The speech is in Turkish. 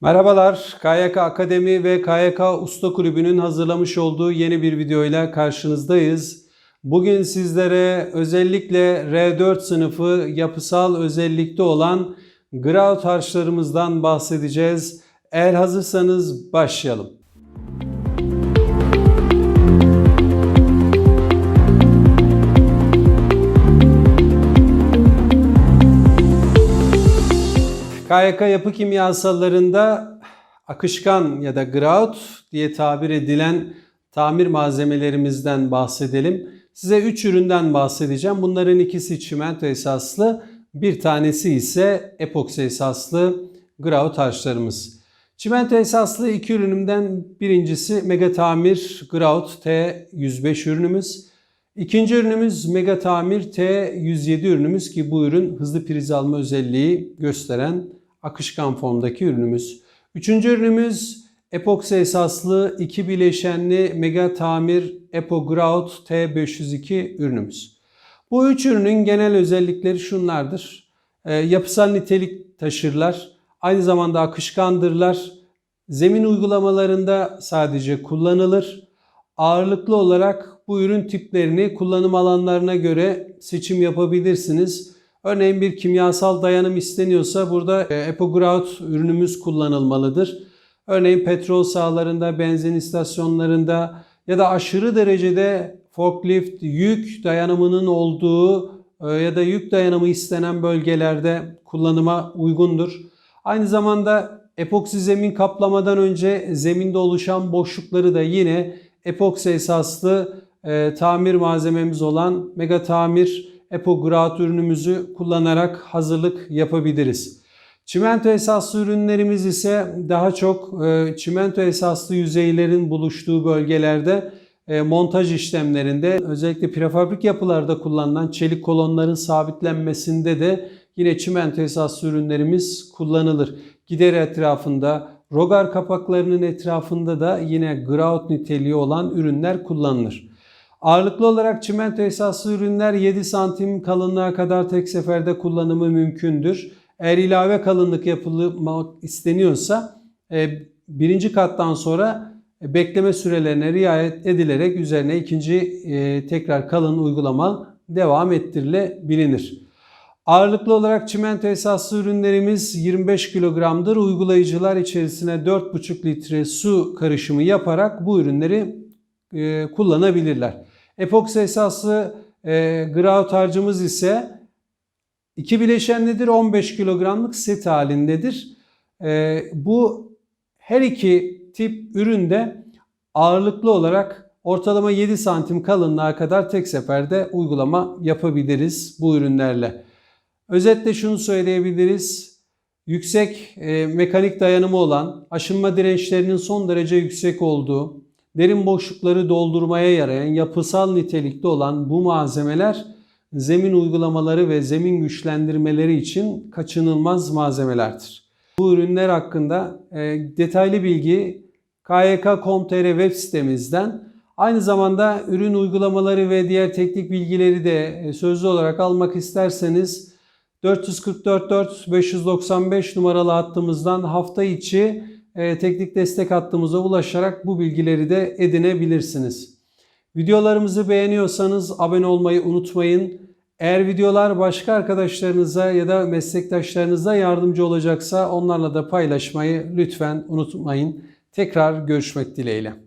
Merhabalar, KYK Akademi ve KYK Usta Kulübü'nün hazırlamış olduğu yeni bir videoyla karşınızdayız. Bugün sizlere özellikle R4 sınıfı yapısal özellikte olan grout harçlarımızdan bahsedeceğiz. Eğer hazırsanız başlayalım. KYK yapı kimyasallarında akışkan ya da grout diye tabir edilen tamir malzemelerimizden bahsedelim. Size 3 üründen bahsedeceğim. Bunların ikisi çimento esaslı, bir tanesi ise epoksi esaslı grout harçlarımız. Çimento esaslı iki ürünümden birincisi Mega Tamir Grout T105 ürünümüz. İkinci ürünümüz Mega Tamir T107 ürünümüz ki bu ürün hızlı priz alma özelliği gösteren akışkan formdaki ürünümüz. Üçüncü ürünümüz epoksi esaslı iki bileşenli Mega Tamir Epo Grout T502 ürünümüz. Bu üç ürünün genel özellikleri şunlardır. E, yapısal nitelik taşırlar. Aynı zamanda akışkandırlar. Zemin uygulamalarında sadece kullanılır. Ağırlıklı olarak bu ürün tiplerini kullanım alanlarına göre seçim yapabilirsiniz. Örneğin bir kimyasal dayanım isteniyorsa burada Epogrout ürünümüz kullanılmalıdır. Örneğin petrol sahalarında, benzin istasyonlarında ya da aşırı derecede forklift, yük dayanımının olduğu ya da yük dayanımı istenen bölgelerde kullanıma uygundur. Aynı zamanda epoksi zemin kaplamadan önce zeminde oluşan boşlukları da yine epoksi esaslı e, tamir malzememiz olan Mega Tamir Epogrout ürünümüzü kullanarak hazırlık yapabiliriz. Çimento esaslı ürünlerimiz ise daha çok e, çimento esaslı yüzeylerin buluştuğu bölgelerde e, montaj işlemlerinde özellikle prefabrik yapılarda kullanılan çelik kolonların sabitlenmesinde de yine çimento esaslı ürünlerimiz kullanılır. Gider etrafında, rogar kapaklarının etrafında da yine grout niteliği olan ürünler kullanılır. Ağırlıklı olarak çimento esaslı ürünler 7 santim kalınlığa kadar tek seferde kullanımı mümkündür. Eğer ilave kalınlık yapılmak isteniyorsa e, birinci kattan sonra bekleme sürelerine riayet edilerek üzerine ikinci e, tekrar kalın uygulama devam ettirilebilir. Ağırlıklı olarak çimento esaslı ürünlerimiz 25 kilogramdır. Uygulayıcılar içerisine 4,5 litre su karışımı yaparak bu ürünleri e, kullanabilirler. Epoksi esaslı e, grout harcımız ise iki bileşenlidir. 15 kilogramlık set halindedir. E, bu her iki tip üründe ağırlıklı olarak ortalama 7 santim kalınlığa kadar tek seferde uygulama yapabiliriz bu ürünlerle. Özetle şunu söyleyebiliriz. Yüksek e, mekanik dayanımı olan, aşınma dirençlerinin son derece yüksek olduğu, derin boşlukları doldurmaya yarayan yapısal nitelikte olan bu malzemeler zemin uygulamaları ve zemin güçlendirmeleri için kaçınılmaz malzemelerdir. Bu ürünler hakkında e, detaylı bilgi kyk.com.tr web sitemizden aynı zamanda ürün uygulamaları ve diğer teknik bilgileri de e, sözlü olarak almak isterseniz 444 4 595 numaralı hattımızdan hafta içi teknik destek hattımıza ulaşarak bu bilgileri de edinebilirsiniz. Videolarımızı beğeniyorsanız abone olmayı unutmayın. Eğer videolar başka arkadaşlarınıza ya da meslektaşlarınıza yardımcı olacaksa onlarla da paylaşmayı lütfen unutmayın. Tekrar görüşmek dileğiyle.